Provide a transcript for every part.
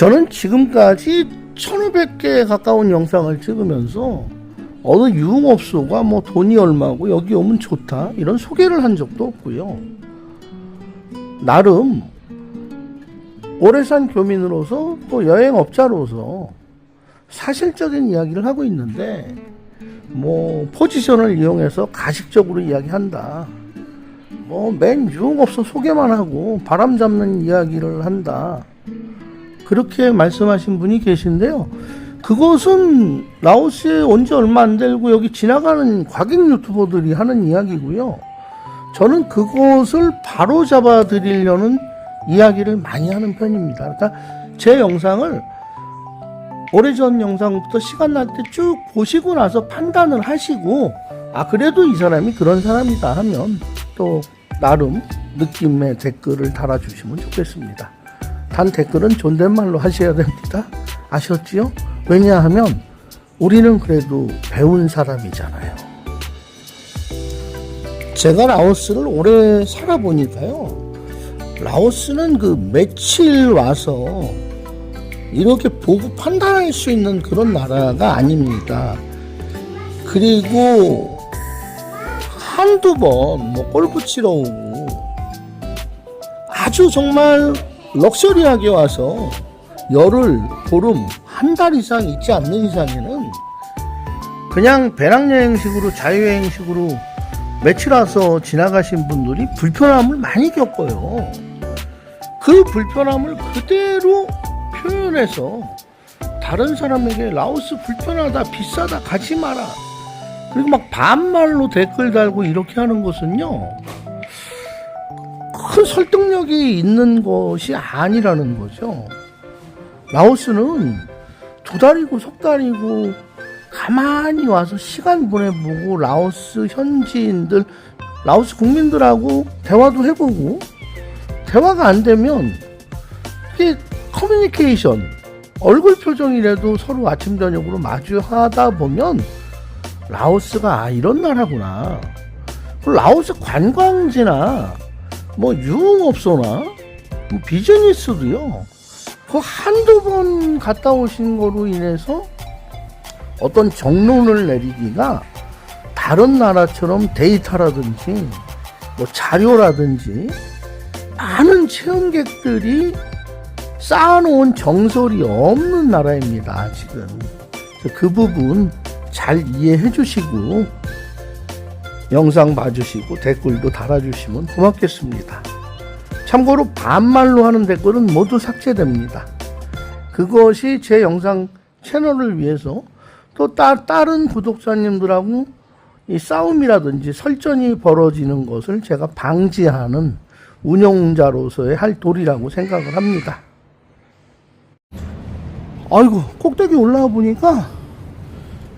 저는 지금까지 1500개 가까운 영상을 찍으면서 어느 유흥업소가 뭐 돈이 얼마고 여기 오면 좋다 이런 소개를 한 적도 없고요. 나름 오래 산 교민으로서 또 여행업자로서 사실적인 이야기를 하고 있는데 뭐 포지션을 이용해서 가식적으로 이야기한다. 뭐맨 유흥업소 소개만 하고 바람 잡는 이야기를 한다. 그렇게 말씀하신 분이 계신데요. 그것은 라오스에 온 지 얼마 안 되고 여기 지나가는 과객 유튜버들이 하는 이야기고요. 저는 그것을 바로 잡아 드리려는 이야기를 많이 하는 편입니다. 그러니까 제 영상을 오래전 영상부터 시간 날 때 쭉 보시고 나서 판단을 하시고 아 그래도 이 사람이 그런 사람이다 하면 또 나름 느낌의 댓글을 달아주시면 좋겠습니다. 단 댓글은 존댓말로 하셔야 됩니다. 아셨지요? 왜냐하면 우리는 그래도 배운 사람이잖아요. 제가 라오스를 오래 살아보니까요. 라오스는 그 며칠 와서 이렇게 보고 판단할 수 있는 그런 나라가 아닙니다. 그리고 한두 번 뭐 골프 치러 오고 아주 정말 럭셔리하게 와서 열흘, 보름, 한 달 이상 있지 않는 이상에는 그냥 배낭여행식으로 자유여행식으로 며칠 와서 지나가신 분들이 불편함을 많이 겪어요. 그 불편함을 그대로 표현해서 다른 사람에게 라오스 불편하다, 비싸다, 가지 마라. 그리고 막 반말로 댓글 달고 이렇게 하는 것은요. 큰 설득력이 있는 것이 아니라는 거죠. 라오스는 두 달이고 석 달이고 가만히 와서 시간 보내보고 라오스 현지인들, 라오스 국민들하고 대화도 해보고 대화가 안 되면 이게 커뮤니케이션 얼굴 표정이라도 서로 아침 저녁으로 마주하다 보면 라오스가 아 이런 나라구나. 라오스 관광지나 뭐 유흥업소나 뭐 비즈니스도요. 그 한두 번 갔다 오신 거로 인해서 어떤 정론을 내리기가 다른 나라처럼 데이터라든지 뭐 자료라든지 많은 체험객들이 쌓아놓은 정설이 없는 나라입니다, 지금. 그 부분 잘 이해해 주시고, 영상 봐주시고, 댓글도 달아주시면 고맙겠습니다. 참고로 반말로 하는 댓글은 모두 삭제됩니다. 그것이 제 영상 채널을 위해서 또 따, 다른 구독자님들하고 이 싸움이라든지 설전이 벌어지는 것을 제가 방지하는 운영자로서의 할 도리라고 생각을 합니다. 아이고, 꼭대기 올라와 보니까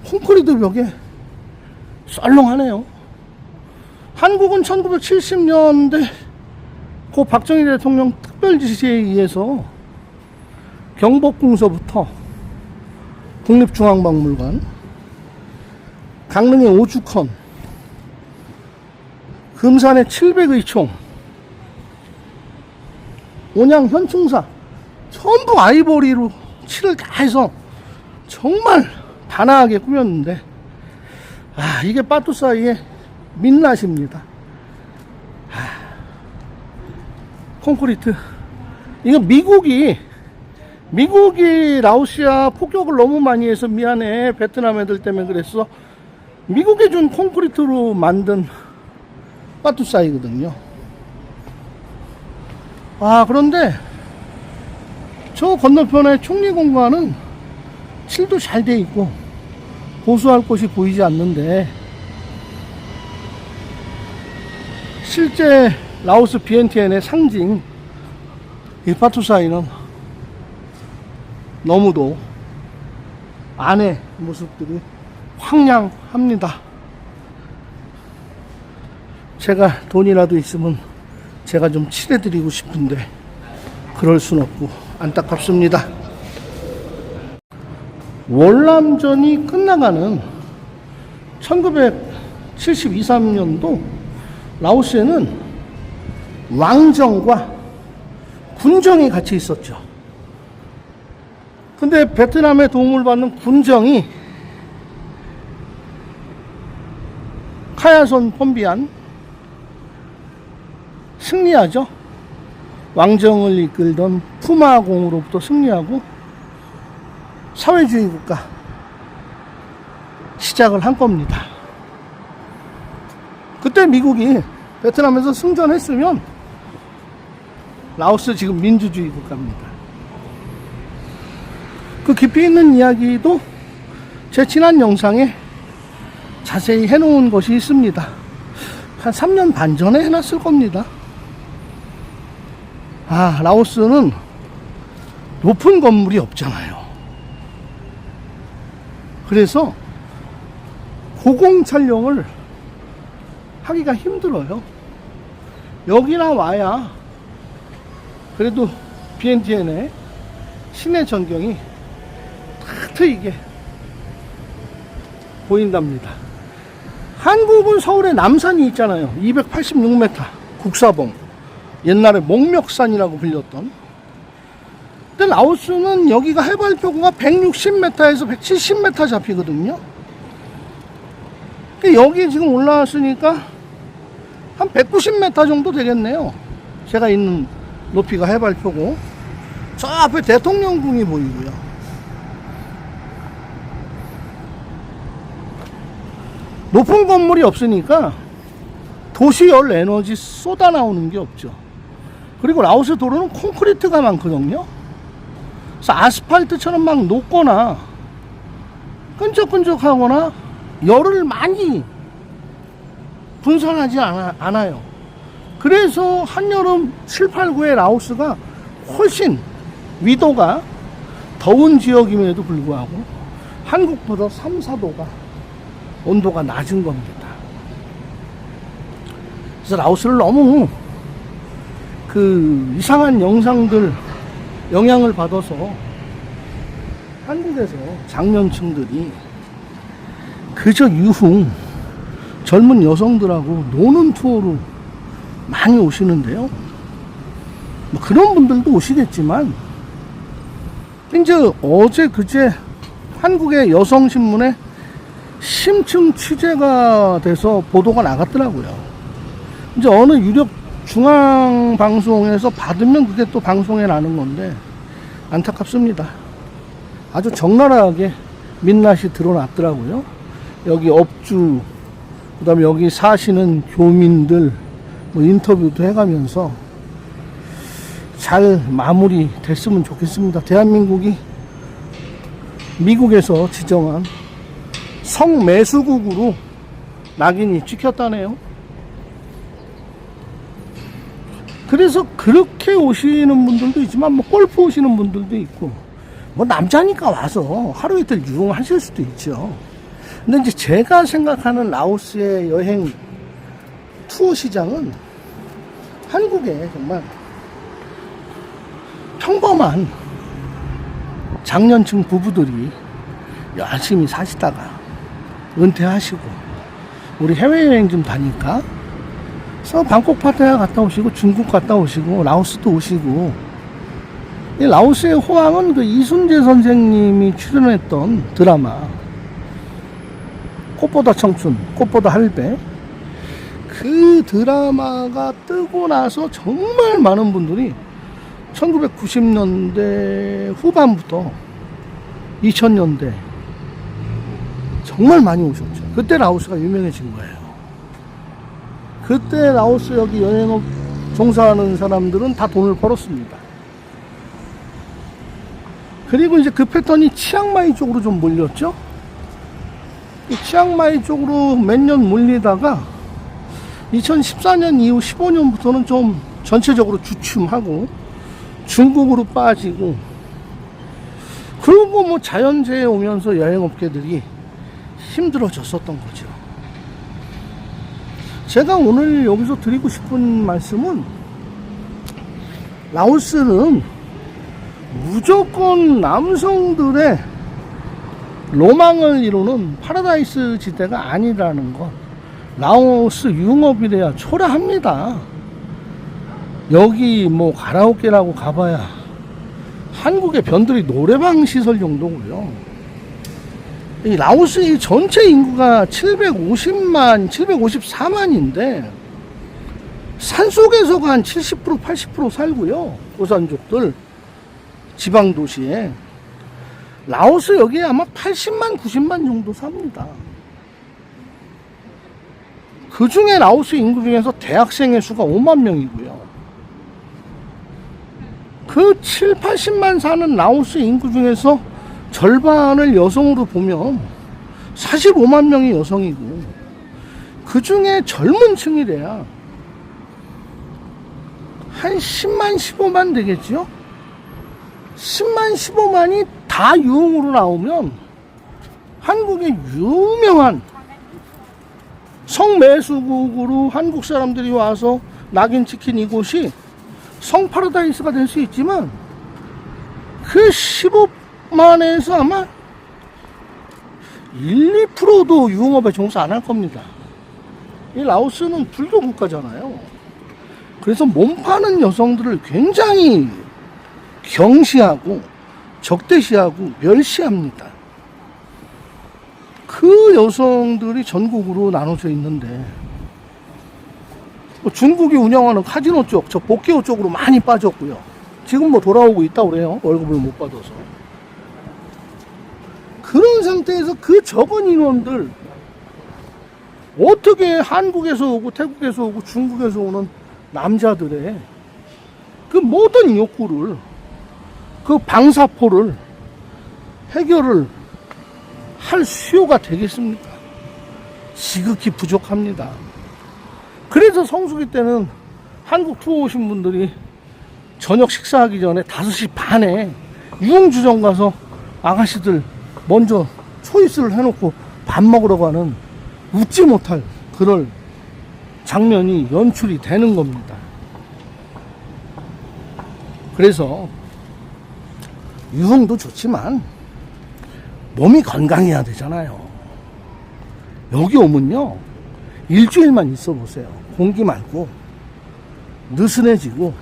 콘크리트 벽에 썰렁하네요. 한국은 1970년대 고 박정희 대통령 특별 지시에 의해서 경복궁서부터 국립중앙박물관, 강릉의 오죽헌, 금산의 700의 총, 온양 현충사 전부 아이보리로 칠을 다 해서 정말 단아하게 꾸몄는데 아 이게 빠뚜 사이의 민낯입니다. 아, 콘크리트. 이거 미국이 미국이 라오시아 폭격을 너무 많이 해서 미안해. 베트남 애들 때문에 그랬어. 미국이 준 콘크리트로 만든 빠뚜사이거든요. 아 그런데 저 건너편에 총리공관은 칠도 잘 돼 있고 보수할 곳이 보이지 않는데 실제 라오스 비엔티엔의 상징 일파투사이는 너무도 안의 모습들이 황량합니다. 제가 돈이라도 있으면 제가 좀 칠해드리고 싶은데 그럴 순 없고 안타깝습니다. 월남전이 끝나가는 1972, 3년도 라오스에는 왕정과 군정이 같이 있었죠. 근데 베트남의 도움을 받는 군정이 카야손 폼비안 승리하죠. 왕정을 이끌던 푸마공으로부터 승리하고 사회주의 국가 시작을 한 겁니다. 그때 미국이 베트남에서 승전했으면 라오스 지금 민주주의 국가입니다. 그 깊이 있는 이야기도 제 지난 영상에 자세히 해놓은 것이 있습니다. 한 3년 반 전에 해놨을 겁니다. 아, 라오스는 높은 건물이 없잖아요. 그래서 고공 촬영을 하기가 힘들어요. 여기나 와야 그래도 BNTN의 시내 전경이 탁 트이게 보인답니다. 한국은 서울에 남산이 있잖아요. 286m 국사봉. 옛날에 목멱산이라고 불렸던. 근데 라오스는 여기가 해발표가 160m에서 170m 잡히거든요. 여기 지금 올라왔으니까 한 190m 정도 되겠네요. 제가 있는 높이가 해발표고. 저 앞에 대통령궁이 보이고요. 높은 건물이 없으니까 도시열 에너지 쏟아 나오는 게 없죠. 그리고 라오스 도로는 콘크리트가 많거든요. 그래서 아스팔트처럼 막 녹거나 끈적끈적하거나 열을 많이 분산하지 않아, 않아 요. 그래서 한여름 7, 8, 9에 라오스가 훨씬 위도가 더운 지역임에도 불구하고 한국보다 3, 4도가 온도가 낮은 겁니다. 그래서 라오스를 너무 그 이상한 영상들 영향을 받아서 한국에서 장년층들이 그저 유흥 젊은 여성들하고 노는 투어로 많이 오시는데요. 뭐 그런 분들도 오시겠지만 이제 어제 그제 한국의 여성신문에 심층 취재가 돼서 보도가 나갔더라고요. 이제 어느 유력 중앙 방송에서 받으면 그게 또 방송에 나는 건데 안타깝습니다. 아주 적나라하게 민낯이 드러났더라고요. 여기 업주, 그 다음에 여기 사시는 교민들 뭐 인터뷰도 해가면서 잘 마무리 됐으면 좋겠습니다. 대한민국이 미국에서 지정한 성매수국으로 낙인이 찍혔다네요. 그래서 그렇게 오시는 분들도 있지만 뭐 골프 오시는 분들도 있고 뭐 남자니까 와서 하루 이틀 유흥하실 수도 있죠. 근데 이제 제가 생각하는 라오스의 여행 투어 시장은 한국에 정말 평범한 장년층 부부들이 열심히 사시다가 은퇴하시고 우리 해외여행 좀 다니까? 그래서 방콕 파타야 갔다 오시고 중국 갔다 오시고 라오스도 오시고. 이 라오스의 호황은 그 이순재 선생님이 출연했던 드라마 꽃보다 청춘, 꽃보다 할배 그 드라마가 뜨고 나서 정말 많은 분들이 1990년대 후반부터 2000년대 정말 많이 오셨죠. 그때 라오스가 유명해진 거예요. 그때 라오스 여기 여행업 종사하는 사람들은 다 돈을 벌었습니다. 그리고 이제 그 패턴이 치앙마이 쪽으로 좀 몰렸죠. 이 치앙마이 쪽으로 몇 년 몰리다가 2014년 이후 15년부터는 좀 전체적으로 주춤하고 중국으로 빠지고 그리고 뭐 자연재해 오면서 여행업계들이 힘들어졌었던 거죠. 제가 오늘 여기서 드리고 싶은 말씀은 라오스는 무조건 남성들의 로망을 이루는 파라다이스 지대가 아니라는 것. 라오스 융업이래야 초라합니다. 여기 뭐 가라오케라고 가봐야 한국의 변두리 노래방 시설 정도고요. 이 라오스 이 전체 인구가 750만, 754만인데 산 속에서가 한 70%, 80% 살고요. 고산족들 지방 도시에 라오스 여기에 아마 80만, 90만 정도 삽니다. 그 중에 라오스 인구 중에서 대학생의 수가 5만 명이고요. 그 7, 80만 사는 라오스 인구 중에서 절반을 여성으로 보면 45만 명이 여성이고 그 중에 젊은 층이래야 한 10만, 15만 되겠죠? 10만, 15만이 다 유흥으로 나오면 한국의 유명한 성매수국으로 한국 사람들이 와서 낙인 찍힌 이곳이 성 파라다이스가 될 수 있지만 그 15만에서 아마 1, 2%도 유흥업에 종사 안 할 겁니다. 이 라오스는 불교 국가잖아요. 그래서 몸 파는 여성들을 굉장히 경시하고 적대시하고 멸시합니다. 그 여성들이 전국으로 나눠져 있는데 뭐 중국이 운영하는 카지노 쪽, 저 복개오 쪽으로 많이 빠졌고요. 지금 뭐 돌아오고 있다 그래요. 월급을 못 받아서. 그런 상태에서 그 적은 인원들 어떻게 한국에서 오고 태국에서 오고 중국에서 오는 남자들의 그 모든 욕구를 그 방사포를 해결을 할 수요가 되겠습니까? 지극히 부족합니다. 그래서 성수기 때는 한국 투어 오신 분들이 저녁 식사하기 전에 5시 반에 유흥주점 가서 아가씨들 먼저 초이스를 해놓고 밥 먹으러 가는 웃지 못할 그럴 장면이 연출이 되는 겁니다. 그래서 유흥도 좋지만 몸이 건강해야 되잖아요. 여기 오면요. 일주일만 있어 보세요. 공기 말고 느슨해지고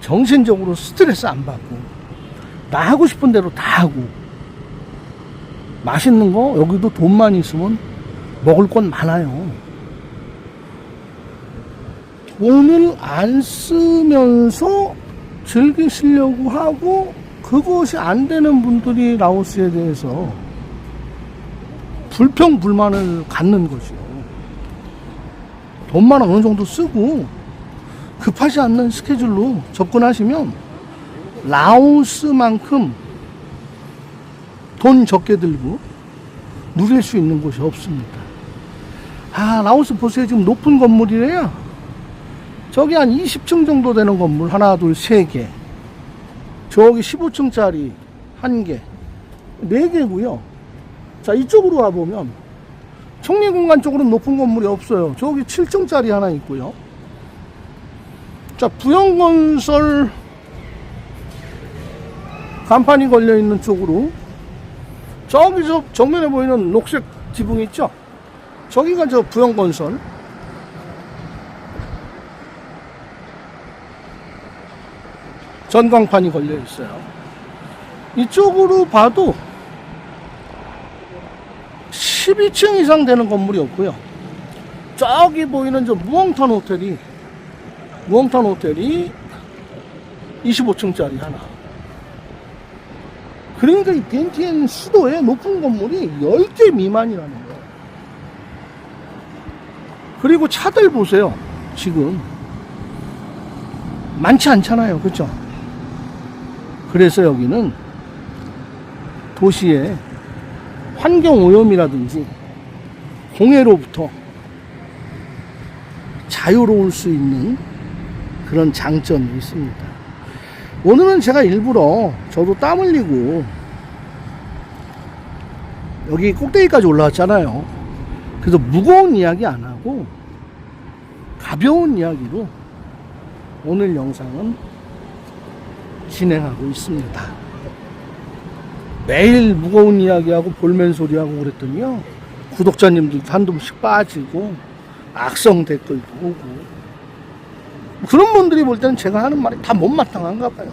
정신적으로 스트레스 안 받고 나 하고 싶은 대로 다 하고 맛있는 거 여기도 돈만 있으면 먹을 건 많아요. 돈을 안 쓰면서 즐기시려고 하고 그것이 안 되는 분들이 라오스에 대해서 불평 불만을 갖는 것이요. 돈만 어느 정도 쓰고 급하지 않는 스케줄로 접근하시면 라오스만큼 돈 적게 들고 누릴 수 있는 곳이 없습니다. 아, 라오스 보세요. 지금 높은 건물이래요. 저기 한 20층 정도 되는 건물 하나, 둘, 세 개. 저기 15층짜리 한 개, 네 개고요. 자 이쪽으로 와 보면 청리 공간 쪽으로는 높은 건물이 없어요. 저기 7층짜리 하나 있고요. 자 부영건설 간판이 걸려 있는 쪽으로 저기 저 정면에 보이는 녹색 지붕 있죠? 저기가 저 부영건설. 전광판이 걸려 있어요. 이쪽으로 봐도 12층 이상 되는 건물이 없고요. 저기 보이는 저 무엉탄 호텔이 무엉탄 호텔이 25층짜리 하나. 그러니까 이 벤티엔 수도에 높은 건물이 10개 미만이라는 거예요. 그리고 차들 보세요. 지금 많지 않잖아요. 그렇죠? 그래서 여기는 도시의 환경 오염이라든지 공해로부터 자유로울 수 있는 그런 장점이 있습니다. 오늘은 제가 일부러 저도 땀 흘리고 여기 꼭대기까지 올라왔잖아요. 그래서 무거운 이야기 안 하고 가벼운 이야기로 오늘 영상은 진행하고 있습니다. 매일 무거운 이야기하고 볼멘 소리하고 그랬더니요. 구독자님들도 한두 번씩 빠지고 악성 댓글도 오고 그런 분들이 볼 때는 제가 하는 말이 다 못마땅한가 봐요.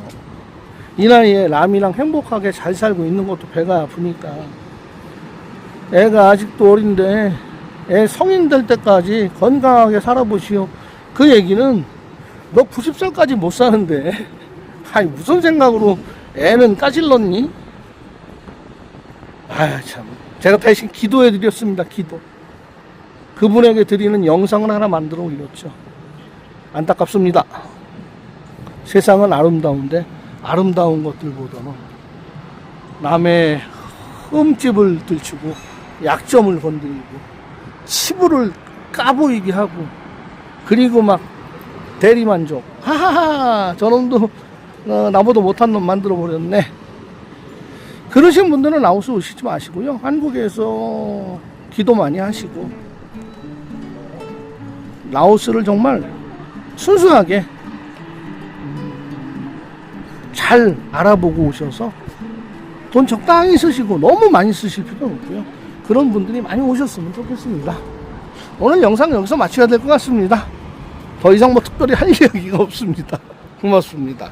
이 나이에 남이랑 행복하게 잘 살고 있는 것도 배가 아프니까 애가 아직도 어린데 애 성인 될 때까지 건강하게 살아보시오 그 얘기는 너 90살까지 못 사는데 아니 무슨 생각으로 애는 까질렀니? 아 참. 제가 대신 기도해 드렸습니다 기도. 그분에게 드리는 영상을 하나 만들어 올렸죠. 안타깝습니다. 세상은 아름다운데 아름다운 것들보다는 남의 흠집을 들추고 약점을 건드리고 치부를 까보이게 하고 그리고 막 대리만족. 하하하! 저놈도 어, 나보다 못한 놈 만들어 버렸네 그러신 분들은 라오스 오시지 마시고요 한국에서 기도 많이 하시고 라오스를 정말 순수하게 잘 알아보고 오셔서 돈 적당히 쓰시고 너무 많이 쓰실 필요는 없고요. 그런 분들이 많이 오셨으면 좋겠습니다. 오늘 영상 여기서 마쳐야 될 것 같습니다. 더 이상 뭐 특별히 할 이야기가 없습니다. 고맙습니다.